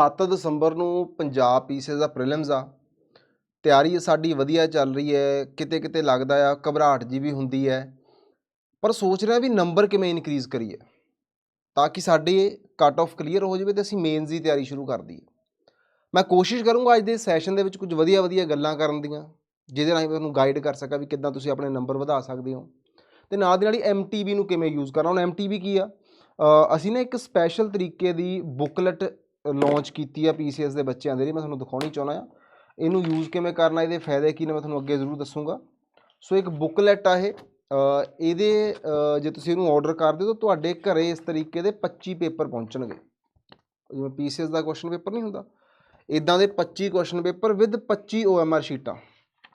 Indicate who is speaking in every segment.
Speaker 1: 7 ਦਸੰਬਰ ਨੂੰ ਪੰਜਾਬ ਪੀਸੀਐਸ ਦਾ ਪ੍ਰੀਲਿਮਸ ਆ। ਤਿਆਰੀ ਸਾਡੀ ਵਧੀਆ ਚੱਲ ਰਹੀ ਹੈ, ਕਿਤੇ ਕਿਤੇ ਲੱਗਦਾ ਆ, ਘਬਰਾਹਟ ਜੀ ਵੀ ਹੁੰਦੀ ਹੈ। ਪਰ ਸੋਚ ਰਿਹਾ ਵੀ ਨੰਬਰ ਕਿਵੇਂ ਇਨਕਰੀਜ਼ ਕਰੀਏ। ਤਾਂ ਕਿ ਸਾਡੇ ਕੱਟ ਆਫ ਕਲੀਅਰ ਹੋ ਜਾਵੇ ਤੇ ਅਸੀਂ ਮੇਨਸ ਦੀ ਤਿਆਰੀ ਸ਼ੁਰੂ ਕਰ ਦਈਏ। ਮੈਂ ਕੋਸ਼ਿਸ਼ ਕਰੂੰਗਾ ਅੱਜ ਦੇ ਸੈਸ਼ਨ ਦੇ ਵਿੱਚ ਕੁਝ ਵਧੀਆ ਵਧੀਆ ਗੱਲਾਂ ਕਰਨ ਦੀਆਂ, ਜਿਹਦੇ ਨਾਲ ਮੈਂ ਤੁਹਾਨੂੰ ਗਾਈਡ ਕਰ ਸਕਾਂ ਵੀ ਕਿੱਦਾਂ ਤੁਸੀਂ ਆਪਣੇ ਨੰਬਰ ਵਧਾ ਸਕਦੇ ਹੋ। ਤੇ ਨਾਲ ਦੀ ਨਾਲ ਹੀ ਐਮਟੀਬੀ ਨੂੰ ਕਿਵੇਂ ਯੂਜ਼ ਕਰਨਾ। ਹੁਣ ਐਮਟੀਬੀ ਕੀ ਆ? ਅਸੀਂ ਨਾ ਇੱਕ ਸਪੈਸ਼ਲ ਤਰੀਕੇ ਦੀ ਬੁੱਕਲੈਟ ਲਾਂਚ ਕੀਤੀ ਆ ਪੀਸੀਐਸ ਦੇ ਬੱਚਿਆਂ ਦੇ ਲਈ, ਮੈਂ ਤੁਹਾਨੂੰ ਦਿਖਾਉਣੀ ਚਾਹੁੰਦਾ ਆ ਇਹਨੂੰ ਯੂਜ਼ ਕਿਵੇਂ ਕਰਨਾ, ਇਹਦੇ ਫਾਇਦੇ ਕੀ ਨੇ, ਮੈਂ ਤੁਹਾਨੂੰ ਅੱਗੇ ਜ਼ਰੂਰ ਦੱਸੂਗਾ। ਸੋ ਇੱਕ ਬੁੱਕਲੈਟ ਆ ਇਹ। ਇਹਦੇ ਜੇ ਤੁਸੀਂ ਇਹਨੂੰ ਆਰਡਰ ਕਰਦੇ ਹੋ, ਤਾਂ ਤੁਹਾਡੇ ਘਰੇ ਇਸ ਤਰੀਕੇ ਦੇ 25 ਪੇਪਰ ਪਹੁੰਚਣਗੇ। ਜਿਵੇਂ ਪੀਸੀਐਸ ਦਾ ਕੁਐਸਚਨ ਪੇਪਰ ਨਹੀਂ ਹੁੰਦਾ। ਇਦਾਂ ਦੇ 25 ਕੁਐਸਚਨ ਪੇਪਰ ਵਿਦ 25 OMR ਸ਼ੀਟਾਂ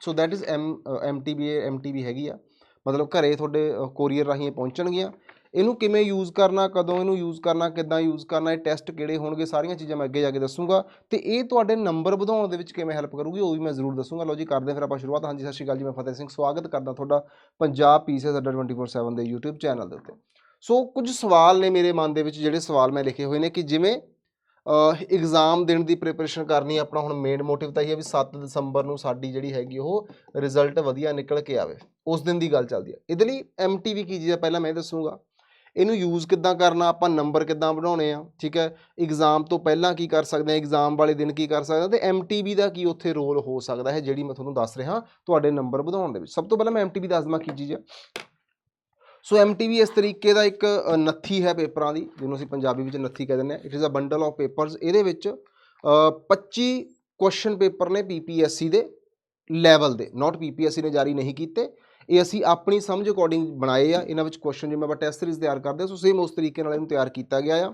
Speaker 1: so that is M MTB MTB ਹੈਗੀ ਆ। ਮਤਲਬ ਘਰੇ ਤੁਹਾਡੇ ਕੋਰੀਅਰ ਰਾਹੀਂ ਪਹੁੰਚਣਗੀਆਂ। ਇਹਨੂੰ ਕਿਵੇਂ ਯੂਜ਼ ਕਰਨਾ, ਕਦੋਂ ਇਹਨੂੰ ਯੂਜ਼ ਕਰਨਾ, ਕਿੱਦਾਂ ਯੂਜ਼ ਕਰਨਾ, ਇਹ ਟੈਸਟ ਕਿਹੜੇ ਹੋਣਗੇ, ਸਾਰੀਆਂ ਚੀਜ਼ਾਂ ਮੈਂ ਅੱਗੇ ਜਾ ਕੇ ਦੱਸੂਗਾ। ਤੇ ਇਹ ਤੁਹਾਡੇ ਨੰਬਰ ਵਧਾਉਣ ਦੇ ਵਿੱਚ ਕਿਵੇਂ ਹੈਲਪ ਕਰੂਗੀ, ਉਹ ਵੀ ਮੈਂ ਜ਼ਰੂਰ ਦੱਸੂਗਾ। ਲਓ ਜੀ, ਕਰਦੇ ਹਾਂ ਫਿਰ ਆਪਾਂ ਸ਼ੁਰੂਆਤ। ਹਾਂਜੀ, ਸਤਿ ਸ਼੍ਰੀ ਅਕਾਲ ਜੀ, ਮੈਂ ਫਤਿਹ ਸਿੰਘ, ਸਵਾਗਤ ਕਰਦਾ ਤੁਹਾਡਾ ਪੰਜਾਬ ਪੀਸੀਐਸ ਅੱਡਾ 24/7 ਦੇ YouTube ਚੈਨਲ ਦੇ ਉੱਤੇ। ਸੋ ਕੁਝ ਸਵਾਲ ਨੇ ਮੇਰੇ ਮਨ ਦੇ ਵਿੱਚ, ਜਿਹੜੇ ਸਵਾਲ ਮੈਂ ਲਿਖੇ ਹੋਏ ਨੇ ਕਿ ਜਿਵੇਂ ਐਗਜ਼ਾਮ ਦੇਣ ਦੀ ਪ੍ਰੀਪਰੇਸ਼ਨ ਕਰਨੀ, ਆਪਣਾ ਹੁਣ ਮੇਨ ਮੋਟਿਵ ਤਾਂ ਇਹ ਹੈ ਵੀ 7 ਦਸੰਬਰ ਨੂੰ ਸਾਡੀ ਜਿਹੜੀ ਹੈਗੀ ਉਹ ਰਿਜ਼ਲਟ ਵਧੀਆ ਨਿਕਲ ਕੇ ਆਵੇ। ਉਸ ਦਿਨ ਦੀ ਗੱਲ ਚੱਲਦੀ ਹੈ। ਇਹਦੇ ਲਈ ਐਮਟੀਵੀ ਕੀ ਚੀਜ਼ ਹੈ, ਪਹਿਲਾਂ ਮੈਂ ਇਹ ਦੱਸੂਗਾ। ਇਹਨੂੰ ਯੂਜ਼ ਕਿੱਦਾਂ ਕਰਨਾ ਆਪਾਂ ਨੰਬਰ ਕਿੱਦਾਂ ਬਣਾਉਣੇ ਆ ਠੀਕ ਹੈ? ਐਗਜ਼ਾਮ ਤੋਂ ਪਹਿਲਾਂ ਕੀ ਕਰ ਸਕਦੇ ਆ? ਐਗਜ਼ਾਮ ਵਾਲੇ ਦਿਨ ਕੀ ਕਰ ਸਕਦੇ ਆ? ਤੇ ਐਮਟੀਬੀ ਦਾ ਕੀ ਉੱਥੇ ਰੋਲ ਹੋ ਸਕਦਾ ਹੈ ਜਿਹੜੀ ਮੈਂ ਤੁਹਾਨੂੰ ਦੱਸ ਰਿਹਾ ਤੁਹਾਡੇ ਨੰਬਰ ਵਧਾਉਣ ਦੇ ਵਿੱਚ? ਸਭ ਤੋਂ ਪਹਿਲਾਂ ਮੈਂ ਐਮਟੀਬੀ ਦੱਸ ਦਵਾਂ ਕੀ ਚੀਜ਼ ਹੈ ਸੋ ਐਮਟੀਬੀ ਇਸ ਤਰੀਕੇ ਦਾ ਇੱਕ ਨੱਥੀ ਹੈ ਪੇਪਰਾਂ ਦੀ ਜਿਹਨੂੰ ਅਸੀਂ ਪੰਜਾਬੀ ਵਿੱਚ ਨੱਥੀ ਕਹਿ ਦਿੰਦੇ ਆ। It is a bundle of papers ਇਹਦੇ ਵਿੱਚ ਅ, 25 ਕੁਐਸਚਨ ਪੇਪਰ ਨੇ ਪੀਪੀਐਸਸੀ ਦੇ ਲੈਵਲ ਦੇ ਨਾਟ ਪੀਪੀਐਸਸੀ ਨੇ ਜਾਰੀ ਨਹੀਂ ਕੀਤੇ। ਇਹ ਅਸੀਂ ਆਪਣੀ ਸਮਝ ਅਕੋਰਡਿੰਗ ਬਣਾਏ ਆ, ਇਹਨਾਂ ਵਿੱਚ ਕੁਐਸਚਨ ਜਿਵੇਂ ਆਪਾਂ ਟੈਸਟ ਸੀਰੀਜ਼ ਤਿਆਰ ਕਰਦੇ ਹਾਂ ਸੋ ਸੇਮ ਉਸ ਤਰੀਕੇ ਨਾਲ ਇਹਨੂੰ ਤਿਆਰ ਕੀਤਾ ਗਿਆ ਆ।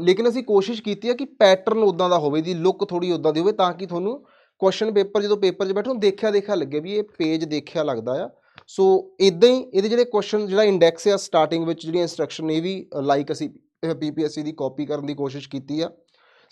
Speaker 1: ਲੇਕਿਨ ਅਸੀਂ ਕੋਸ਼ਿਸ਼ ਕੀਤੀ ਹੈ ਕਿ ਪੈਟਰਨ ਉਦਾਂ ਦਾ ਹੋਵੇ ਦੀ ਲੁੱਕ ਥੋੜੀ ਉਦਾਂ ਦੀ ਹੋਵੇ ਤਾਂ ਕਿ ਤੁਹਾਨੂੰ ਕੁਐਸਚਨ ਪੇਪਰ ਜਦੋਂ ਪੇਪਰ 'ਚ ਬੈਠੋ, ਦੇਖਿਆ ਦੇਖਿਆ ਲੱਗੇ ਵੀ ਇਹ ਪੇਜ ਦੇਖਿਆ ਲੱਗਦਾ ਆ। ਸੋ ਇਦਾਂ ਹੀ ਇਹਦੇ ਜਿਹੜੇ ਕੁਐਸਚਨ ਜਿਹੜਾ ਇੰਡੈਕਸ ਆ ਸਟਾਰਟਿੰਗ ਵਿੱਚ ਜਿਹੜੀਆਂ ਇੰਸਟਰਕਸ਼ਨ ਇਹ ਵੀ ਲਾਈਕ ਅਸੀਂ ਪੀਪੀਐਸਸੀ ਦੀ ਕਾਪੀ ਕਰਨ ਦੀ ਕੋਸ਼ਿਸ਼ ਕੀਤੀ ਆ।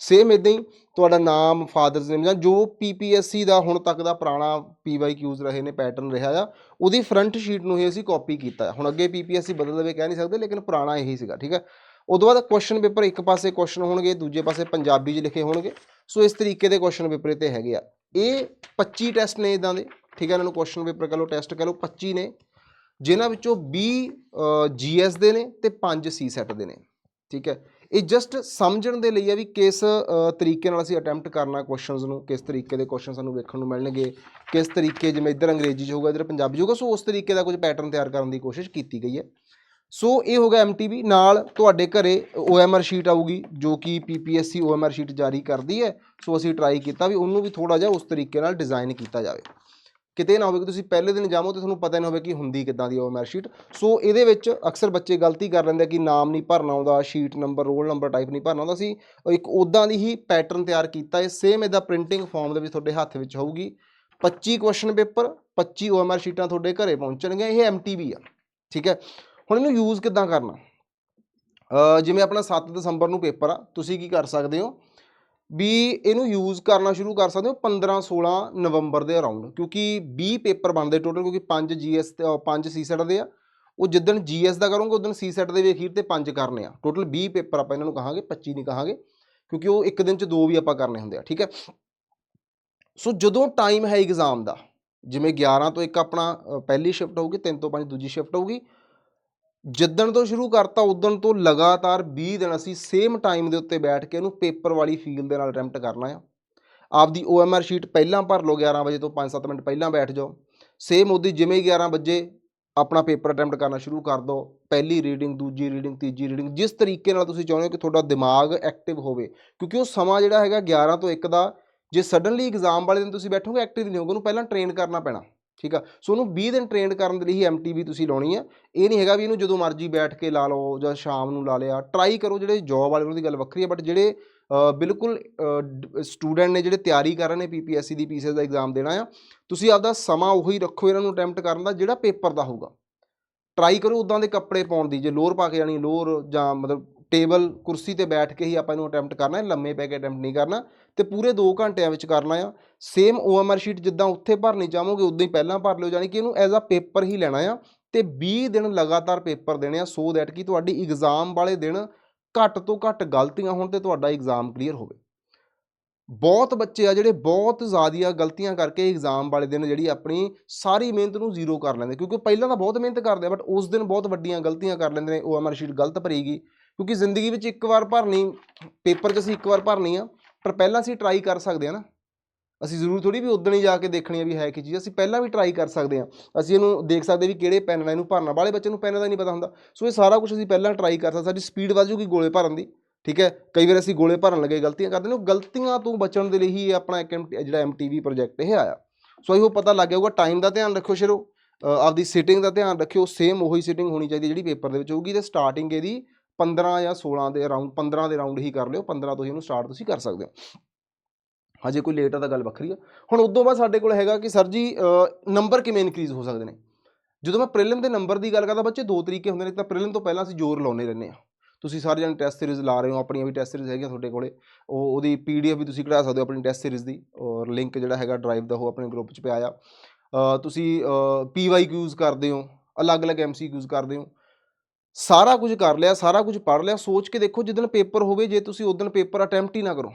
Speaker 1: ਸੇਮ ਇਦਾਂ ਹੀ ਤੁਹਾਡਾ ਨਾਮ ਫਾਦਰਸ ਨੇਮ ਜਾਂ ਜੋ ਪੀਪੀਐਸਸੀ ਦਾ ਹੁਣ ਤੱਕ ਦਾ ਪੁਰਾਣਾ ਪੀਵਾਈਕਿਊਜ਼ ਰਹੇ ਨੇ ਪੈਟਰਨ ਰਿਹਾ ਆ, ਉਹਦੀ ਫਰੰਟ ਸ਼ੀਟ ਨੂੰ ਹੀ ਅਸੀਂ ਕਾਪੀ ਕੀਤਾ ਹੁਣ ਅੱਗੇ ਪੀਪੀਐਸਸੀ ਬਦਲ ਦੇਵੇ ਕਹਿ ਨਹੀਂ ਸਕਦੇ, ਲੇਕਿਨ ਪੁਰਾਣਾ ਇਹੀ ਸੀਗਾ, ਠੀਕ ਹੈ? ਉਦੋਂ ਬਾਅਦ ਕੁਐਸਚਨ ਪੇਪਰ ਇੱਕ ਪਾਸੇ ਕੁਐਸਚਨ ਹੋਣਗੇ, ਦੂਜੇ ਪਾਸੇ ਪੰਜਾਬੀ 'ਚ ਲਿਖੇ ਹੋਣਗੇ। ਸੋ ਇਸ ਤਰੀਕੇ ਦੇ ਕੁਐਸਚਨ ਪੇਪਰ ਤੇ ਹੈਗੇ ਆ। ਇਹ 25 ਟੈਸਟ ਨੇ ਇਦਾਂ ਦੇ, ਠੀਕ ਹੈ? ਇਹਨਾਂ ਨੂੰ ਕੁਐਸਚਨ ਪੇਪਰ ਕਹ ਲਓ ਟੈਸਟ ਕਹ ਲਓ 25 ਨੇ, ਜਿਨ੍ਹਾਂ ਵਿੱਚੋਂ 20 ਜੀਐਸ ਦੇ ਨੇ ਤੇ 5 ਸੀ ਸੈਟ ਦੇ ਨੇ। ਠੀਕ ਹੈ। ਇਹ ਜਸਟ ਸਮਝਣ ਦੇ ਲਈ ਆ ਵੀ ਕਿਸ ਤਰੀਕੇ ਨਾਲ ਅਸੀਂ ਅਟੈਂਪਟ ਕਰਨਾ ਕੁਐਸਚਨਸ ਨੂੰ, ਕਿਸ ਤਰੀਕੇ ਦੇ ਕੁਐਸਚਨ ਸਾਨੂੰ ਵੇਖਣ ਨੂੰ ਮਿਲਣਗੇ, ਕਿਸ ਤਰੀਕੇ ਜਿਵੇਂ ਇੱਧਰ ਅੰਗਰੇਜ਼ੀ 'ਚ ਹੋਊਗਾ, ਇੱਧਰ ਪੰਜਾਬੀ 'ਚ ਹੋਊਗਾ, ਸੋ ਉਸ ਤਰੀਕੇ ਦਾ ਕੁਝ ਪੈਟਰਨ ਤਿਆਰ ਕਰਨ ਦੀ ਕੋਸ਼ਿਸ਼ ਕੀਤੀ ਗਈ ਹੈ। ਸੋ ਇਹ ਹੋ ਗਿਆ ਐਮਟੀਬੀ ਨਾਲ ਤੁਹਾਡੇ ਘਰੇ OMR ਸ਼ੀਟ ਆਊਗੀ, ਜੋ ਕਿ PPSC OMR ਸ਼ੀਟ ਜਾਰੀ ਕਰਦੀ ਹੈ। ਸੋ ਅਸੀਂ ਟਰਾਈ ਕੀਤਾ ਵੀ ਉਹਨੂੰ ਵੀ ਥੋੜਾ ਜਿਹਾ ਉਸ ਤਰੀਕੇ ਨਾਲ ਡਿਜ਼ਾਈਨ ਕੀਤਾ ਜਾਵੇ। ਕਿਤੇ ਨਾ ਹੋਵੇ ਕਿ ਤੁਸੀਂ ਪਹਿਲੇ ਦਿਨ ਜਾਵੋ ਤੇ ਤੁਹਾਨੂੰ ਪਤਾ ਹੀ ਨਾ ਹੋਵੇ ਕਿ ਹੁੰਦੀ ਕਿੱਦਾਂ ਦੀ OMR ਸ਼ੀਟ ਸੋ ਇਹਦੇ ਵਿੱਚ ਅਕਸਰ ਬੱਚੇ ਗਲਤੀ ਕਰ ਲੈਂਦੇ ਆ ਕਿ ਨਾਮ ਨਹੀਂ ਭਰਨਾ ਆਉਂਦਾ sheet number roll number type ਨਹੀਂ ਭਰਨਾ ਆਉਂਦਾ। ਸੀ ਇੱਕ ਉਦਾਂ ਦੀ ਹੀ ਪੈਟਰਨ ਤਿਆਰ ਕੀਤਾ ਹੈ। ਸੇਮ ਇਹਦਾ ਪ੍ਰਿੰਟਿੰਗ ਫਾਰਮ ਦੇ ਵਿੱਚ ਤੁਹਾਡੇ ਹੱਥ ਵਿੱਚ ਹੋਊਗੀ। 25 ਕੁਐਸਚਨ ਪੇਪਰ 25 OMR ਸ਼ੀਟਾਂ ਤੁਹਾਡੇ ਘਰੇ ਪਹੁੰਚਣਗੀਆਂ ਇਹ MTB ਆ। ਠੀਕ ਹੈ? ਹੁਣ ਇਹਨੂੰ ਯੂਜ਼ ਕਿੱਦਾਂ ਕਰਨਾ? ਜਿਵੇਂ ਆਪਣਾ 7 ਦਸੰਬਰ ਨੂੰ ਪੇਪਰ ਆ, ਤੁਸੀਂ ਕੀ ਕਰ ਸਕਦੇ ਹੋ? ਵੀ ਇਹਨੂੰ ਯੂਜ਼ ਕਰਨਾ ਸ਼ੁਰੂ ਕਰ ਸਕਦੇ ਹੋ 15 16 ਨਵੰਬਰ ਦੇ ਅਰਾਊਂਡ ਕਿਉਂਕਿ 20 ਪੇਪਰ ਬਣਦੇ ਟੋਟਲ ਕਿਉਂਕਿ 5 ਜੀਐਸ ਤੇ 5 ਸੀਸੈਟ ਦੇ ਆ। ਉਹ ਜਿੱਦਣ ਜੀਐਸ ਦਾ ਕਰੋਗੇ, ਉਦੋਂ ਸੀਸੈਟ ਦੇ ਵੀ ਅਖੀਰ ਤੇ 5 ਕਰਨੇ ਆ। ਟੋਟਲ 20 ਪੇਪਰ ਆਪਾਂ ਇਹਨਾਂ ਨੂੰ ਕਹਾਂਗੇ 25 ਨਹੀਂ ਕਹਾਂਗੇ, ਕਿਉਂਕਿ ਉਹ ਇੱਕ ਦਿਨ ਚ ਦੋ ਵੀ ਆਪਾਂ ਕਰਨੇ ਹੁੰਦੇ ਆ, ਠੀਕ ਹੈ? ਸੋ ਜਦੋਂ ਟਾਈਮ ਹੈ ਐਗਜ਼ਾਮ ਦਾ, ਜਿਵੇਂ 11 ਤੋਂ ਇੱਕ ਆਪਣਾ ਪਹਿਲੀ ਸ਼ਿਫਟ ਹੋਊਗੀ 3 ਤੋਂ 5 ਦੂਜੀ ਸ਼ਿਫਟ ਹੋਊਗੀ ਜਿੱਦਣ ਤੋਂ ਸ਼ੁਰੂ ਕਰਤਾ ਉਦੋਂ ਤੋਂ ਲਗਾਤਾਰ 20 ਦਿਨ ਅਸੀਂ ਸੇਮ ਟਾਈਮ ਦੇ ਉੱਤੇ ਬੈਠ ਕੇ ਇਹਨੂੰ ਪੇਪਰ ਵਾਲੀ ਫੀਲ ਦੇ ਨਾਲ ਅਟੈਂਪਟ ਕਰਨਾ ਆ। ਆਪਦੀ OMR ਸ਼ੀਟ ਪਹਿਲਾਂ ਭਰ ਲਓ 11 ਵਜੇ ਤੋਂ 5-7 ਮਿੰਟ ਪਹਿਲਾਂ ਬੈਠ ਜਾਓ। ਸੇਮ ਉਹਦੀ ਜਿਵੇਂ ਹੀ 11 ਵਜੇ, ਆਪਣਾ ਪੇਪਰ ਅਟੈਂਪਟ ਕਰਨਾ ਸ਼ੁਰੂ ਕਰ ਦਿਓ ਪਹਿਲੀ ਰੀਡਿੰਗ ਦੂਜੀ ਰੀਡਿੰਗ ਤੀਜੀ ਰੀਡਿੰਗ ਜਿਸ ਤਰੀਕੇ ਨਾਲ ਤੁਸੀਂ ਚਾਹੁੰਦੇ ਹੋ ਕਿ ਤੁਹਾਡਾ ਦਿਮਾਗ ਐਕਟਿਵ ਹੋਵੇ, ਕਿਉਂਕਿ ਉਹ ਸਮਾਂ ਜਿਹੜਾ ਹੈਗਾ 11 ਤੋਂ 1 ਦਾ, ਜੇ ਸਡਨਲੀ ਐਗਜ਼ਾਮ ਵਾਲੇ ਦਿਨ ਤੁਸੀਂ ਬੈਠੋਗੇ ਐਕਟਿਵ ਨਹੀਂ ਹੋਗੇ ਉਹਨੂੰ ਪਹਿਲਾਂ ਟ੍ਰੇਨ ਕਰਨਾ ਪੈਣਾ। ਠੀਕ ਆ? ਸੋ ਉਹਨੂੰ 20 ਦਿਨ ਟ੍ਰੇਨ ਕਰਨ ਦੇ ਲਈ ਹੀ ਐਮਟੀਬੀ ਤੁਸੀਂ ਲਾਉਣੀ ਆ। ਇਹ ਨਹੀਂ ਹੈਗਾ ਵੀ ਇਹਨੂੰ ਜਦੋਂ ਮਰਜ਼ੀ ਬੈਠ ਕੇ ਲਾ ਲਓ ਜਾਂ ਸ਼ਾਮ ਨੂੰ ਲਾ ਲਿਆ। ਟਰਾਈ ਕਰੋ ਜਿਹੜੇ ਜੌਬ ਵਾਲੇ ਉਹਨਾਂ ਦੀ ਗੱਲ ਵੱਖਰੀ ਹੈ ਬਟ ਜਿਹੜੇ ਬਿਲਕੁਲ ਸਟੂਡੈਂਟ ਨੇ ਜਿਹੜੇ ਤਿਆਰੀ ਕਰ ਰਹੇ ਨੇ ਪੀਪੀਐਸਸੀ ਦੀ ਪੀਸੀਐਸ ਦਾ ਐਗਜ਼ਾਮ ਦੇਣਾ ਆ, ਤੁਸੀਂ ਆਪਦਾ ਸਮਾਂ ਉਹੀ ਰੱਖੋ ਇਹਨਾਂ ਨੂੰ ਅਟੈਂਪਟ ਕਰਨ ਦਾ, ਜਿਹੜਾ ਪੇਪਰ ਦਾ ਹੋਊਗਾ। ਟਰਾਈ ਕਰੋ ਉਦਾਂ ਦੇ ਕੱਪੜੇ ਪਾਉਣ ਦੀ, ਜੇ ਲੋਅਰ ਪਾ ਕੇ ਜਾਣੀ ਲੋਅਰ ਜਾਂ ਮਤਲਬ ਟੇਬਲ ਕੁਰਸੀ ਤੇ ਬੈਠ ਕੇ ਹੀ ਆਪਾਂ ਇਹਨੂੰ ਅਟੈਂਪਟ ਕਰਨਾ ਹੈ ਲੰਮੇ ਪੈ ਕੇ ਅਟੈਂਪਟ ਨਹੀਂ ਕਰਨਾ। ਤੇ ਪੂਰੇ 2 ਘੰਟਿਆਂ ਵਿੱਚ ਕਰਨਾ ਆ ਸੇਮ OMR ਸ਼ੀਟ ਜਿੱਦਾਂ ਉੱਥੇ ਭਰਨੀ ਚਾਹੋਗੇ, ਉਦਾਂ ਹੀ ਪਹਿਲਾਂ ਭਰ ਲਿਓ ਜਾਨੀ ਕਿ ਇਹਨੂੰ ਐਜ਼ ਅ ਪੇਪਰ ਹੀ ਲੈਣਾ ਆ। ਤੇ 20 ਦਿਨ ਲਗਾਤਾਰ ਪੇਪਰ ਦੇਣੇ ਆ ਸੋ ਦੈਟ ਕਿ ਤੁਹਾਡੀ ਐਗਜ਼ਾਮ ਵਾਲੇ ਦਿਨ ਘੱਟ ਤੋਂ ਘੱਟ ਗਲਤੀਆਂ ਹੋਣ ਤੇ ਤੁਹਾਡਾ ਐਗਜ਼ਾਮ ਕਲੀਅਰ ਹੋਵੇ। ਬਹੁਤ ਬੱਚੇ ਆ ਜਿਹੜੇ ਬਹੁਤ ਜ਼ਿਆਦੀਆਂ ਗਲਤੀਆਂ ਕਰਕੇ ਐਗਜ਼ਾਮ ਵਾਲੇ ਦਿਨ ਜਿਹੜੀ ਆਪਣੀ ਸਾਰੀ ਮਿਹਨਤ ਨੂੰ ਜ਼ੀਰੋ ਕਰ ਲੈਂਦੇ, ਕਿਉਂਕਿ ਪਹਿਲਾਂ ਤਾਂ ਬਹੁਤ ਮਿਹਨਤ ਕਰਦੇ ਆ ਬਟ ਉਸ ਦਿਨ ਬਹੁਤ ਵੱਡੀਆਂ ਗਲਤੀਆਂ ਕਰ ਲੈਂਦੇ ਨੇ ਓਐਮਆਰ ਸ਼ੀਟ ਗਲਤ ਭਰੀਗੀ। ਕਿਉਂਕਿ ਜ਼ਿੰਦਗੀ ਵਿੱਚ ਇੱਕ ਵਾਰ ਭਰਨੀ ਪੇਪਰ 'ਚ ਅਸੀਂ ਇੱਕ ਵਾਰ ਭਰਨੀ ਆ ਪਰ ਪਹਿਲਾਂ ਅਸੀਂ ਟਰਾਈ ਕਰ ਸਕਦੇ ਆ ਨਾ। ਅਸੀਂ ਜ਼ਰੂਰ ਥੋੜੀ ਵੀ ਉਦਣ ਹੀ ਜਾ ਕੇ ਦੇਖਣੀ ਆ ਵੀ ਹੈ ਕੀ ਚੀਜ਼। ਅਸੀਂ ਪਹਿਲਾਂ ਵੀ ਟਰਾਈ ਕਰ ਸਕਦੇ ਆ ਅਸੀਂ ਇਹਨੂੰ ਦੇਖ ਸਕਦੇ ਵੀ ਕਿਹੜੇ ਪੈਨ ਨਾਲ ਇਹਨੂੰ ਭਰਨਾ। ਵਾਲੇ ਬੱਚੇ ਨੂੰ ਪੈਨ ਦਾ ਨਹੀਂ ਪਤਾ ਹੁੰਦਾ। ਸੋ ਇਹ ਸਾਰਾ ਕੁਝ ਅਸੀਂ ਪਹਿਲਾਂ ਟਰਾਈ ਕਰ ਸਕਦੇ ਸਾਡੀ ਸਪੀਡ ਵੱਧ ਜੂਗੀ ਗੋਲੇ ਭਰਨ ਦੀ। ਠੀਕ ਹੈ? ਕਈ ਵਾਰ ਅਸੀਂ ਗੋਲੇ ਭਰਨ ਲੱਗੇ, ਗਲਤੀਆਂ ਕਰਦੇ ਨੇ ਉਹ ਗਲਤੀਆਂ ਤੋਂ ਬਚਣ ਦੇ ਲਈ ਹੀ ਇਹ ਆਪਣਾ ਇੱਕ MT ਜਿਹੜਾ ਐਮਟੀਵੀ ਪ੍ਰੋਜੈਕਟ ਇਹ ਆਇਆ। ਸੋ ਇਹੋ ਪਤਾ ਲੱਗ ਜਾਊਗਾ। ਟਾਈਮ ਦਾ ਧਿਆਨ ਰੱਖਿਓ ਸ਼ਰੋ। ਆਪਦੀ ਸਿਟਿੰਗ ਦਾ ਧਿਆਨ ਰੱਖਿਓ। ਸੇਮ ਉਹੀ ਸਿਟਿੰਗ ਹੋਣੀ ਚਾਹੀਦੀ ਜਿਹੜੀ ਪੇਪਰ ਦੇ ਵਿੱਚ ਹੋਊਗੀ ਤੇ ਸਟਾਰਟਿੰਗ ਇਹਦੀ 15 ਜਾਂ 16 ਦੇ ਅਰਾਊਂਡ 15 ਦੇ ਅਰਾਊਂਡ ਹੀ ਕਰ ਲਿਓ 15 ਤੋਂ ਹੀ ਉਹਨੂੰ ਸਟਾਰਟ ਤੁਸੀਂ ਕਰ ਸਕਦੇ ਹੋ। ਹਜੇ ਕੋਈ ਲੇਟ ਆ ਤਾਂ ਗੱਲ ਵੱਖਰੀ ਆ। ਹੁਣ ਉਦੋਂ ਬਾਅਦ ਸਾਡੇ ਕੋਲ ਹੈਗਾ ਕਿ ਸਰ ਜੀ ਨੰਬਰ ਕਿਵੇਂ ਇਨਕਰੀਜ਼ ਹੋ ਸਕਦੇ ਨੇ? ਜਦੋਂ ਮੈਂ ਪ੍ਰੀਲਿਮ ਦੇ ਨੰਬਰ ਦੀ ਗੱਲ ਕਰਦਾ ਬੱਚੇ ਦੋ ਤਰੀਕੇ ਹੁੰਦੇ ਨੇ। ਇੱਕ ਤਾਂ ਪ੍ਰੀਲਿਮ ਤੋਂ ਪਹਿਲਾਂ ਅਸੀਂ ਜ਼ੋਰ ਲਾਉਨੇ ਰਹਿੰਦੇ ਆ ਤੁਸੀਂ ਸਾਰੇ ਜਣ ਟੈਸਟ ਸੀਰੀਜ਼ ਲਾ ਰਹੇ ਹੋ ਆਪਣੀਆਂ ਵੀ ਟੈਸਟ ਸੀਰੀਜ਼ ਹੈਗੀਆਂ ਤੁਹਾਡੇ ਕੋਲੇ। ਉਹ ਉਹਦੀ ਪੀਡੀਐਫ ਵੀ ਤੁਸੀਂ ਕਢਾ ਸਕਦੇ ਹੋ ਆਪਣੀ ਟੈਸਟ ਸੀਰੀਜ਼ ਦੀ। ਔਰ ਲਿੰਕ ਜਿਹੜਾ ਹੈਗਾ ਡਰਾਈਵ ਦਾ ਉਹ ਆਪਣੇ ਗਰੁੱਪ 'ਚ ਪਿਆ ਆ। ਅ, ਤੁਸੀਂ ਪੀਵਾਈਕਿਊਜ਼ ਕਰਦੇ ਹੋ ਅਲੱਗ-ਅਲੱਗ ਐਮਸੀਕਿਊਜ਼ ਕਰਦੇ ਹੋ। ਸਾਰਾ ਕੁਝ ਕਰ ਲਿਆ, ਸਾਰਾ ਕੁਝ ਪੜ੍ਹ ਲਿਆ, ਸੋਚ ਕੇ ਦੇਖੋ ਜਿੱਦਣ ਪੇਪਰ ਹੋਵੇ, ਜੇ ਤੁਸੀਂ ਉਦੋਂ ਪੇਪਰ ਅਟੈਂਪਟ ਹੀ ਨਾ ਕਰੋ।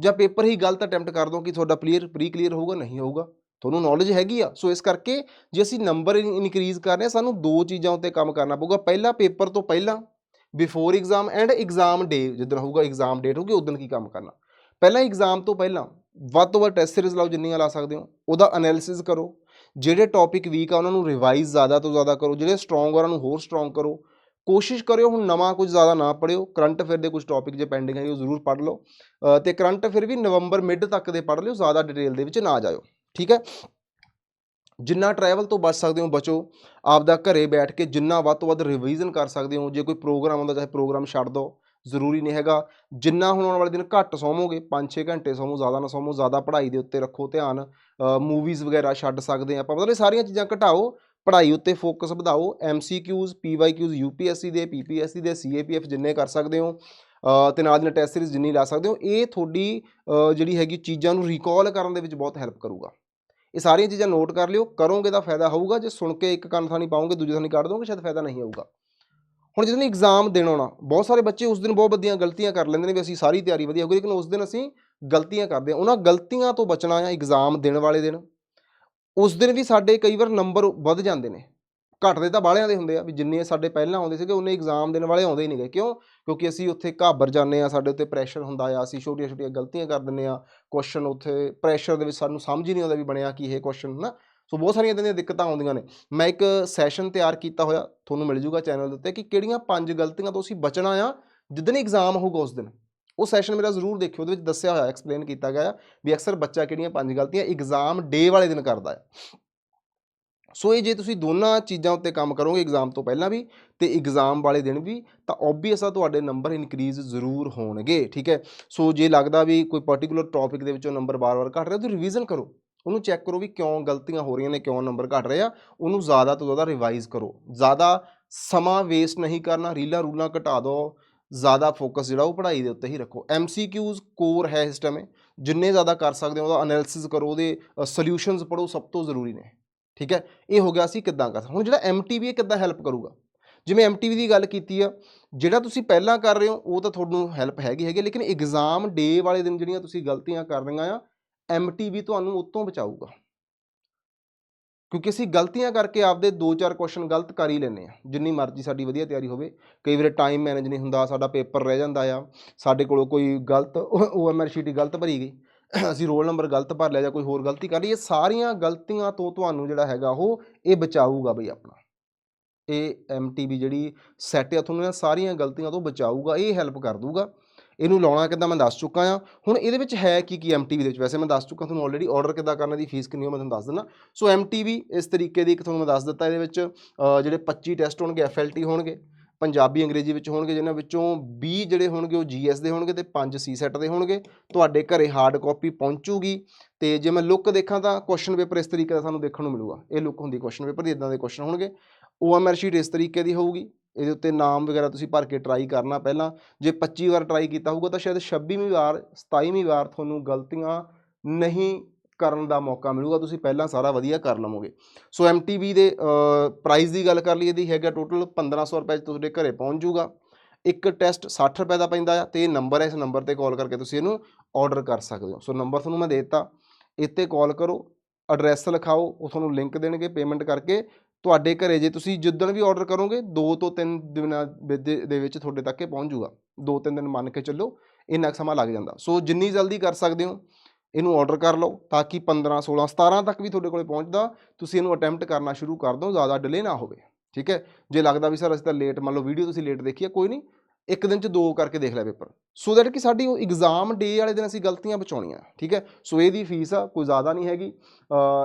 Speaker 1: ਜਾਂ ਪੇਪਰ ਹੀ ਗਲਤ ਅਟੈਂਪਟ ਕਰ ਦੋ ਕਿ ਤੁਹਾਡਾ ਕਲੀਅਰ ਪ੍ਰੀ ਕਲੀਅਰ ਹੋਊਗਾ, ਨਹੀਂ ਹੋਊਗਾ। ਤੁਹਾਨੂੰ ਨੌਲੇਜ ਹੈਗੀ ਆ। ਸੋ ਇਸ ਕਰਕੇ ਜੇ ਅਸੀਂ ਨੰਬਰ ਇਨਕਰੀਜ਼ ਕਰ ਰਹੇ ਹਾਂ, ਸਾਨੂੰ ਦੋ ਚੀਜ਼ਾਂ ਉੱਤੇ ਕੰਮ ਕਰਨਾ ਪਊਗਾ। ਪਹਿਲਾ ਪੇਪਰ ਤੋਂ ਪਹਿਲਾਂ before exam and exam day ਜਿੱਦਣ ਹੋਊਗਾ ਐਗਜ਼ਾਮ ਡੇਟ ਹੋਊਗੀ ਉਦੋਂ ਕੀ ਕੰਮ ਕਰਨਾ। ਪਹਿਲਾਂ ਐਗਜ਼ਾਮ ਤੋਂ ਪਹਿਲਾਂ, ਵੱਧ ਤੋਂ ਵੱਧ ਟੈਸਟ ਸੀਰੀਜ਼ ਲਾਓ ਜਿੰਨੀਆਂ ਲਾ ਸਕਦੇ ਹੋ। ਉਹਦਾ ਐਨਾਲਿਸਿਸ ਕਰੋ। ਜਿਹੜੇ ਟੌਪਿਕ ਵੀਕ ਆ ਉਹਨਾਂ ਨੂੰ ਰਿਵਾਈਜ਼ ਜ਼ਿਆਦਾ ਤੋਂ ਜ਼ਿਆਦਾ ਕਰੋ ਜਿਹੜੇ ਸਟਰੋਂਗ ਆ ਉਹਨਾਂ ਨੂੰ ਹੋਰ ਸਟਰੋਂਗ ਕਰੋ। ਕੋਸ਼ਿਸ਼ ਕਰਿਓ ਹੁਣ ਨਵਾਂ ਕੁਝ ਜ਼ਿਆਦਾ ਨਾ ਪੜਿਓ ਕਰੰਟ ਅਫੇਅਰ ਦੇ ਕੁਝ ਟੌਪਿਕ ਜੇ ਪੈਂਡਿੰਗ ਹੈ ਉਹ ਜ਼ਰੂਰ ਪੜ੍ਹ ਲਓ। ਅ, ਤੇ ਕਰੰਟ ਅਫੇਅਰ ਵੀ ਨਵੰਬਰ ਮਿਡ ਤੱਕ ਦੇ ਪੜ੍ਹ ਲਿਓ ਜ਼ਿਆਦਾ ਡਿਟੇਲ ਦੇ ਵਿੱਚ ਨਾ ਜਾਇਓ ਠੀਕ ਹੈ? ਜਿੰਨਾ ਟਰੈਵਲ ਤੋਂ ਬਚ ਸਕਦੇ ਹੋ ਬਚੋ। ਆਪਦਾ ਘਰੇ ਬੈਠ ਕੇ ਜਿੰਨਾ ਵੱਧ ਤੋਂ ਵੱਧ ਰਿਵੀਜ਼ਨ ਕਰ ਸਕਦੇ ਹੋ ਜੇ ਕੋਈ ਪ੍ਰੋਗਰਾਮ ਹੁੰਦਾ ਚਾਹੇ ਪ੍ਰੋਗਰਾਮ ਛੱਡ ਦਿਓ ਜ਼ਰੂਰੀ ਨਹੀਂ ਹੈਗਾ। ਜਿੰਨਾ ਹੁਣ ਆਉਣ ਵਾਲੇ ਦਿਨ ਘੱਟ ਸੌਵੋਗੇ 5-6 ਘੰਟੇ ਸੌਵੋ ਜ਼ਿਆਦਾ ਨਾ ਸੌਵੋ ਜ਼ਿਆਦਾ ਪੜ੍ਹਾਈ ਦੇ ਉੱਤੇ ਰੱਖੋ ਧਿਆਨ। ਮੂਵੀਜ਼ ਵਗੈਰਾ ਛੱਡ ਸਕਦੇ ਆ ਆਪਾਂ। ਮਤਲਬ ਇਹ ਸਾਰੀਆਂ ਚੀਜ਼ਾਂ ਘਟਾਓ ਪੜ੍ਹਾਈ ਉੱਤੇ ਫੋਕਸ ਵਧਾਓ। ਐਮਸੀਕਿਊਜ਼ ਪੀਵਾਈਕਿਊਜ਼ ਯੂਪੀਐਸਸੀ ਦੇ ਪੀਪੀਐਸਸੀ ਦੇ ਸੀਏਪੀਐਫ ਜਿੰਨੇ ਕਰ ਸਕਦੇ ਹੋ। ਅ, ਤੇ ਨਾਲ ਦੀ ਟੈਸਟ ਸੀਰੀਜ਼ ਜਿੰਨੀ ਲਾ ਸਕਦੇ ਹੋ। ਇਹ ਤੁਹਾਡੀ ਜਿਹੜੀ ਹੈਗੀ ਚੀਜ਼ਾਂ ਨੂੰ ਰੀਕਾਲ ਕਰਨ ਦੇ ਵਿੱਚ ਬਹੁਤ ਹੈਲਪ ਕਰੂਗਾ। ਇਹ ਸਾਰੀਆਂ ਚੀਜ਼ਾਂ ਨੋਟ ਕਰ ਲਿਓ। ਕਰੋਗੇ ਤਾਂ ਫਾਇਦਾ ਹੋਊਗਾ। ਜੇ ਸੁਣ ਕੇ ਇੱਕ ਕੰਨ ਥਾਣੀ ਪਾਓਗੇ ਦੂਜੇ ਥਾਣੀ ਕੱਢ ਦੋਗੇ ਸ਼ਾਇਦ ਫਾਇਦਾ ਨਹੀਂ ਹੋਊਗਾ। ਹੁਣ ਜਦੋਂ ਐਗਜ਼ਾਮ ਦੇਣ ਆਉਣਾ, ਬਹੁਤ ਸਾਰੇ ਬੱਚੇ ਉਸ ਦਿਨ ਬਹੁਤ ਵੱਡੀਆਂ ਗਲਤੀਆਂ ਕਰ ਲੈਂਦੇ ਨੇ ਵੀ ਅਸੀਂ ਸਾਰੀ ਤਿਆਰੀ ਵਧੀਆ ਹੋ ਗਈ, ਲੇਕਿਨ ਉਸ ਦਿਨ ਅਸੀਂ ਗਲਤੀਆਂ ਕਰਦੇ ਹਾਂ। ਉਹਨਾਂ ਗਲਤੀਆਂ ਤੋਂ ਬਚਣਾ ਆ ਐਗਜ਼ਾਮ ਦੇਣ ਵਾਲੇ ਦਿਨ, ਉਸ ਦਿਨ ਵੀ ਸਾਡੇ ਕਈ ਵਾਰ ਨੰਬਰ ਵੱਧ ਜਾਂਦੇ ਨੇ। ਘਟਦੇ ਤਾਂ ਬਾਹਲਿਆਂ ਦੇ ਹੁੰਦੇ ਆ, ਵੀ ਜਿੰਨੇ ਸਾਡੇ ਪਹਿਲਾਂ ਆਉਂਦੇ ਸੀਗੇ, ਉਹਨੇ ਐਗਜ਼ਾਮ ਦੇਣ ਵਾਲੇ ਆਉਂਦੇ ਹੀ ਨਹੀਂ ਗਏ। ਕਿਉਂ? ਕਿਉਂਕਿ ਅਸੀਂ ਉੱਥੇ ਘਾਬਰ ਜਾਂਦੇ ਆ ਸਾਡੇ ਉੱਤੇ ਪ੍ਰੈਸ਼ਰ ਹੁੰਦਾ ਆ, ਅਸੀਂ ਛੋਟੀਆਂ ਛੋਟੀਆਂ ਗਲਤੀਆਂ ਕਰ ਦਿੰਦੇ ਆ ਕੁਐਸਚਨ ਉੱਥੇ ਪ੍ਰੈਸ਼ਰ ਦੇ ਵਿੱਚ ਸਾਨੂੰ ਸਮਝ ਹੀ ਨਹੀਂ ਆਉਂਦਾ ਵੀ ਬਣਿਆ ਕੀ ਇਹ ਕੁਐਸਚਨ ਨਾ ਸੋ ਬਹੁਤ ਸਾਰੀਆਂ ਇਦਾਂ ਦੀਆਂ ਦਿੱਕਤਾਂ ਆਉਂਦੀਆਂ ਨੇ। ਮੈਂ ਇੱਕ ਸੈਸ਼ਨ ਤਿਆਰ ਕੀਤਾ ਹੋਇਆ, ਤੁਹਾਨੂੰ ਮਿਲ ਜੂਗਾ ਚੈਨਲ ਦੇ ਉੱਤੇ ਕਿ ਕਿਹੜੀਆਂ ਪੰਜ ਗਲਤੀਆਂ ਤੋਂ ਅਸੀਂ ਬਚਣਾ ਆ, ਜਿੱਦਣ ਐਗਜ਼ਾਮ ਹੋਊਗਾ ਉਸ ਦਿਨ। ਉਹ ਸੈਸ਼ਨ ਮੇਰਾ ਜ਼ਰੂਰ ਦੇਖਿਓ, ਉਹਦੇ ਵਿੱਚ ਦੱਸਿਆ ਹੋਇਆ ਐਕਸਪਲੇਨ ਕੀਤਾ ਗਿਆ ਵੀ ਅਕਸਰ ਬੱਚਾ ਕਿਹੜੀਆਂ ਪੰਜ ਗਲਤੀਆਂ ਐਗਜ਼ਾਮ ਡੇ ਵਾਲੇ ਦਿਨ ਕਰਦਾ ਹੈ। ਸੋ ਇਹ ਜੇ ਤੁਸੀਂ ਦੋਨਾਂ ਚੀਜ਼ਾਂ ਉੱਤੇ ਕੰਮ ਕਰੋਗੇ ਐਗਜ਼ਾਮ ਤੋਂ ਪਹਿਲਾਂ ਵੀ ਤੇ ਐਗਜ਼ਾਮ ਵਾਲੇ ਦਿਨ ਵੀ, ਤਾਂ ਓਬਵੀਅਸ ਆ ਤੁਹਾਡੇ ਨੰਬਰ ਇਨਕਰੀਜ਼ ਜ਼ਰੂਰ ਹੋਣਗੇ, ਠੀਕ ਹੈ? ਸੋ ਜੇ ਲੱਗਦਾ ਵੀ ਕੋਈ ਪਾਰਟਿਕੂਲਰ ਟੌਪਿਕ ਦੇ ਵਿੱਚੋਂ ਨੰਬਰ ਬਾਰ-ਬਾਰ ਘਟ ਰਿਹਾ ਤਾਂ ਰਿਵੀਜ਼ਨ ਕਰੋ। ਉਹਨੂੰ ਚੈੱਕ ਕਰੋ ਵੀ ਕਿਉਂ ਗਲਤੀਆਂ ਹੋ ਰਹੀਆਂ ਨੇ, ਕਿਉਂ ਨੰਬਰ ਘਟ ਰਹੇ ਆ। ਉਹਨੂੰ ਜ਼ਿਆਦਾ ਤੋਂ ਜ਼ਿਆਦਾ ਰਿਵਾਈਜ਼ ਕਰੋ। ਜ਼ਿਆਦਾ ਸਮਾਂ ਵੇਸਟ ਨਹੀਂ ਕਰਨਾ, ਰੀਲਾਂ ਰੂਲਾਂ ਘਟਾ ਦਿਓ ਜ਼ਿਆਦਾ ਫੋਕਸ ਜਿਹੜਾ ਉਹ ਪੜ੍ਹਾਈ ਦੇ ਉੱਤੇ ਹੀ ਰੱਖੋ। ਐਮਸੀਕਿਊਜ਼ ਕੋਰ ਹੈ ਇਸ ਟਾਈਮ ਜਿੰਨੇ ਜ਼ਿਆਦਾ ਕਰ ਸਕਦੇ ਹੋ, ਉਹਦਾ ਐਨਾਲਿਸਿਸ ਕਰੋ, ਉਹਦੇ ਸੋਲਿਊਸ਼ਨਸ ਪੜੋ ਸਭ ਤੋਂ ਜ਼ਰੂਰੀ ਨੇ। ਠੀਕ ਹੈ? ਇਹ ਹੋ ਗਿਆ ਅਸੀਂ ਕਿੱਦਾਂ ਕਰ। ਹੁਣ ਜਿਹੜਾ ਐਮਟੀਵੀ ਇਹ ਕਿੱਦਾਂ ਹੈਲਪ ਕਰੂਗਾ? ਜਿਵੇਂ ਐਮਟੀਵੀ ਦੀ ਗੱਲ ਕੀਤੀ ਆ, ਜਿਹੜਾ ਤੁਸੀਂ ਪਹਿਲਾਂ ਕਰ ਰਹੇ ਹੋ, ਉਹ ਤਾਂ ਤੁਹਾਨੂੰ ਹੈਲਪ ਹੈਗੀ ਹੈਗੀ ਲੇਕਿਨ ਐਗਜ਼ਾਮ ਡੇ ਵਾਲੇ ਦਿਨ ਜਿਹੜੀਆਂ ਤੁਸੀਂ ਗਲਤੀਆਂ ਕਰ ਰਹੀਆਂ ਆ ਐਮਟੀਵੀ ਤੁਹਾਨੂੰ ਉਤੋਂ ਬਚਾਊਗਾ। ਕਿਉਂਕਿ ਅਸੀਂ ਗਲਤੀਆਂ ਕਰਕੇ ਆਪਦੇ 2-4 ਕੁਐਸਚਨ ਗਲਤ ਕਰ ਹੀ ਲੈਂਦੇ ਆ ਜਿੰਨੀ ਮਰਜ਼ੀ ਸਾਡੀ ਵਧੀਆ ਤਿਆਰੀ ਹੋਵੇ। ਕਈ ਵਾਰ ਟਾਈਮ ਮੈਨੇਜ ਨਹੀਂ ਹੁੰਦਾ, ਸਾਡਾ ਪੇਪਰ ਰਹਿ ਜਾਂਦਾ ਆ। ਸਾਡੇ ਕੋਲੋਂ ਕੋਈ ਗਲਤ ਓਐਮਆਰ ਸ਼ੀਟ ਗਲਤ ਭਰੀ ਗਈ। ਅਸੀਂ ਰੋਲ ਨੰਬਰ ਗਲਤ ਭਰ ਲਿਆ ਜਾਂ ਕੋਈ ਹੋਰ ਗਲਤੀ ਕਰ ਲਈ, ਇਹ ਸਾਰੀਆਂ ਗਲਤੀਆਂ ਤੋਂ ਤੁਹਾਨੂੰ ਜਿਹੜਾ ਹੈਗਾ ਉਹ ਇਹ ਬਚਾਊਗਾ ਬਈ ਆਪਣਾ। ਇਹ ਐਮਟੀਬੀ ਜਿਹੜੀ ਸੈਟ ਆ, ਤੁਹਾਨੂੰ ਇਹਨਾਂ ਸਾਰੀਆਂ ਗਲਤੀਆਂ ਤੋਂ ਬਚਾਊਗਾ, ਇਹ ਹੈਲਪ ਕਰ ਦੂਗਾ ਇਹਨੂੰ ਲਾਉਣਾ ਕਿੱਦਾਂ ਮੈਂ ਦੱਸ ਚੁੱਕਾ ਆ ਹੁਣ ਇਹਦੇ ਵਿੱਚ ਹੈ ਕੀ ਕੀ ਐਮਟੀਬੀ ਦੇ ਵਿੱਚ? ਵੈਸੇ ਮੈਂ ਦੱਸ ਚੁੱਕਾ, ਤੁਹਾਨੂੰ ਆਲਰੇਡੀ ਆਰਡਰ ਕਿੱਦਾਂ ਕਰਨਾ ਦੀ ਫੀਸ ਕਿੰਨੀ ਹੋ ਮੈਂ ਤੁਹਾਨੂੰ ਦੱਸ ਦਿੰਦਾ। ਸੋ ਐਮਟੀਬੀ ਇਸ ਤਰੀਕੇ ਦੀ ਇੱਕ ਤੁਹਾਨੂੰ ਮੈਂ ਦੱਸ ਦਿੱਤਾ ਇਹਦੇ ਵਿੱਚ ਜਿਹੜੇ 25 ਟੈਸਟ ਹੋਣਗੇ ਐਫਐਲਟੀ ਹੋਣਗੇ, ਪੰਜਾਬੀ ਅੰਗਰੇਜ਼ੀ ਵਿੱਚ ਹੋਣਗੇ ਜਿਨ੍ਹਾਂ ਵਿੱਚੋਂ 20 ਜਿਹੜੇ ਹੋਣਗੇ ਉਹ ਜੀਐਸ ਦੇ ਹੋਣਗੇ ਤੇ 5 ਸੀ ਸੈਟ ਦੇ ਹੋਣਗੇ। ਤੁਹਾਡੇ ਘਰੇ ਹਾਰਡ ਕਾਪੀ ਪਹੁੰਚੂਗੀ ਤੇ ਜੇ ਮੈਂ ਲੁੱਕ ਦੇਖਾਂ ਤਾਂ ਕੁਐਸਚਨ ਪੇਪਰ ਇਸ ਤਰੀਕੇ ਦਾ ਸਾਨੂੰ ਦੇਖਣ ਨੂੰ ਮਿਲੂਗਾ। ਇਹ ਲੁੱਕ ਹੁੰਦੀ ਕੁਐਸਚਨ ਪੇਪਰ ਦੀ ਇਦਾਂ ਦੇ ਕੁਐਸਚਨ ਹੋਣਗੇ। ਓਐਮਆਰ ਸ਼ੀਟ ਇਸ ਤਰੀਕੇ ਦੀ ਹੋਊਗੀ। ਇਹਦੇ ਉੱਤੇ ਨਾਮ ਵਗੈਰਾ ਤੁਸੀਂ ਭਰ ਕੇ ਟਰਾਈ ਕਰਨਾ ਪਹਿਲਾਂ। ਜੇ 25 ਵਾਰ ਟਰਾਈ ਕੀਤਾ ਹੋਊਗਾ ਤਾਂ ਸ਼ਾਇਦ 26ਵੀਂ ਵਾਰ 27ਵੀਂ ਵਾਰ ਤੁਹਾਨੂੰ ਗਲਤੀਆਂ ਨਹੀਂ ਕਰਨ ਦਾ ਮੌਕਾ ਮਿਲੂਗਾ। ਤੁਸੀਂ ਪਹਿਲਾਂ ਸਾਰਾ ਵਧੀਆ ਕਰ ਲਵੋਗੇ। ਸੋ ਐਮਟੀਵੀ ਦੇ ਪ੍ਰਾਈਸ ਦੀ ਗੱਲ ਕਰ ਲਈਏ ਦੀ ਹੈਗਾ ਟੋਟਲ 1500 ਰੁਪਏ 'ਚ ਤੁਹਾਡੇ ਘਰੇ ਪਹੁੰਚ ਜਾਊਗਾ। ਇੱਕ ਟੈਸਟ 60 ਰੁਪਏ ਦਾ ਪੈਂਦਾ ਆ ਤੇ ਇਹ ਨੰਬਰ ਹੈ ਇਸ ਨੰਬਰ ਤੇ ਕਾਲ ਕਰਕੇ ਤੁਸੀਂ ਇਹਨੂੰ ਆਰਡਰ ਕਰ ਸਕਦੇ ਹੋ। ਸੋ ਨੰਬਰ ਤੁਹਾਨੂੰ ਮੈਂ ਦੇ ਦਿੱਤਾ। ਇੱਥੇ ਕਾਲ ਕਰੋ ਐਡਰੈਸ ਲਿਖਾਓ, ਉਹ ਤੁਹਾਨੂੰ ਲਿੰਕ ਦੇਣਗੇ ਪੇਮੈਂਟ ਕਰਕੇ ਤੁਹਾਡੇ ਘਰੇ ਜੇ ਤੁਸੀਂ ਜਿੱਦਣ ਵੀ ਆਰਡਰ ਕਰੋਗੇ 2 ਤੋਂ 3 ਦਿਨਾਂ ਵਿੱਚ ਦੇ ਦੇ ਵਿੱਚ ਤੁਹਾਡੇ ਤੱਕ ਇਹ ਪਹੁੰਚ ਜਾਊਗਾ। 2-3 ਦਿਨ ਮੰਨ ਕੇ ਚੱਲੋ, ਇੰਨਾ ਕੁ ਸਮਾਂ ਲੱਗ ਜਾਂਦਾ। ਸੋ ਜਿੰਨੀ ਜਲਦੀ ਕਰ ਸਕਦੇ ਹੋ, ਇਹਨੂੰ ਆਰਡਰ ਕਰ ਲਓ ਤਾਂ ਕਿ 15 16 17 ਤੱਕ ਵੀ ਤੁਹਾਡੇ ਕੋਲੇ ਪਹੁੰਚਦਾ। ਤੁਸੀਂ ਇਹਨੂੰ ਅਟੈਂਪਟ ਕਰਨਾ ਸ਼ੁਰੂ ਕਰ ਦਿਓ, ਜ਼ਿਆਦਾ ਡਿਲੇ ਨਾ ਹੋਵੇ। ਠੀਕ ਹੈ? ਜੇ ਲੱਗਦਾ ਵੀ ਸਰ ਅਸੀਂ ਤਾਂ ਲੇਟ ਮੰਨ ਲਓ ਵੀਡੀਓ ਤੁਸੀਂ ਲੇਟ ਦੇਖੀ ਹੈ ਕੋਈ ਨਹੀਂ ਇੱਕ ਦਿਨ ਚ ਦੋ ਕਰਕੇ ਦੇਖ ਲਿਆ ਪੇਪਰ। ਸੋ ਦੈਟ ਕਿ ਸਾਡੀ ਉਹ ਐਗਜ਼ਾਮ ਡੇ ਵਾਲੇ ਦਿਨ ਅਸੀਂ ਗਲਤੀਆਂ ਬਚਾਉਣੀਆਂ, ਠੀਕ ਹੈ? ਸੋ ਇਹਦੀ ਫੀਸ ਆ, ਕੋਈ ਜ਼ਿਆਦਾ ਨਹੀਂ ਹੈਗੀ।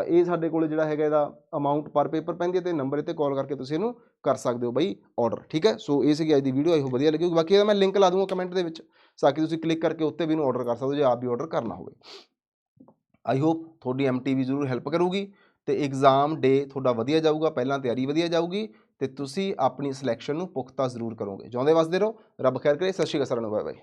Speaker 1: ਇਹ ਸਾਡੇ ਕੋਲ ਜਿਹੜਾ ਹੈਗਾ ਇਹਦਾ ਅਮਾਉਂਟ ਪਰ ਪੇਪਰ ਪੈਂਦੀ ਹੈ ਤੇ ਨੰਬਰ ਇੱਥੇ ਕਾਲ ਕਰਕੇ ਤੁਸੀਂ ਇਹਨੂੰ ਕਰ ਸਕਦੇ ਹੋ ਬਈ ਆਰਡਰ ਠੀਕ ਹੈ? ਸੋ ਇਹ ਸੀਗੀ ਅੱਜ ਦੀ ਵੀਡੀਓ ਆਈ ਹੋ ਵਧੀਆ ਲੱਗੀ ਬਾਕੀ ਇਹਦਾ ਮੈਂ ਲਿੰਕ ਲਾ ਦੂੰਗਾ ਕਮੈਂਟ ਦੇ ਵਿੱਚ, ਤਾਂ ਕਿ ਤੁਸੀਂ ਕਲਿੱਕ ਕਰਕੇ ਉੱਤੇ ਵੀ ਇਹਨੂੰ ਆਰਡਰ ਕਰ ਸਕਦੇ ਹੋ, ਜੇ ਆਪ ਵੀ ਆਰਡਰ ਕਰਨਾ ਹੋਵੇ। ਆਈ ਹੋਪ ਤੁਹਾਡੀ ਐਮਟੀਵੀ ਜ਼ਰੂਰ ਹੈਲਪ ਕਰੂਗੀ ਤੇ ਐਗਜ਼ਾਮ ਡੇ ਤੁਹਾਡਾ ਵਧੀਆ ਜਾਊਗਾ, ਪਹਿਲਾਂ ਤਿਆਰੀ ਵਧੀਆ ਜਾਊਗੀ। ਤੇ ਤੁਸੀਂ ਆਪਣੀ ਸਿਲੈਕਸ਼ਨ ਨੂੰ ਪੁਖਤਾ ਜ਼ਰੂਰ ਕਰੋਗੇ। ਜਿਉਂਦੇ ਵਸਦੇ ਰਹੋ। ਰੱਬ ਖੈਰ ਕਰੇ। ਸਤਿ ਸ਼੍ਰੀ ਅਕਾਲ ਸਾਰਿਆਂ ਨੂੰ। Bye bye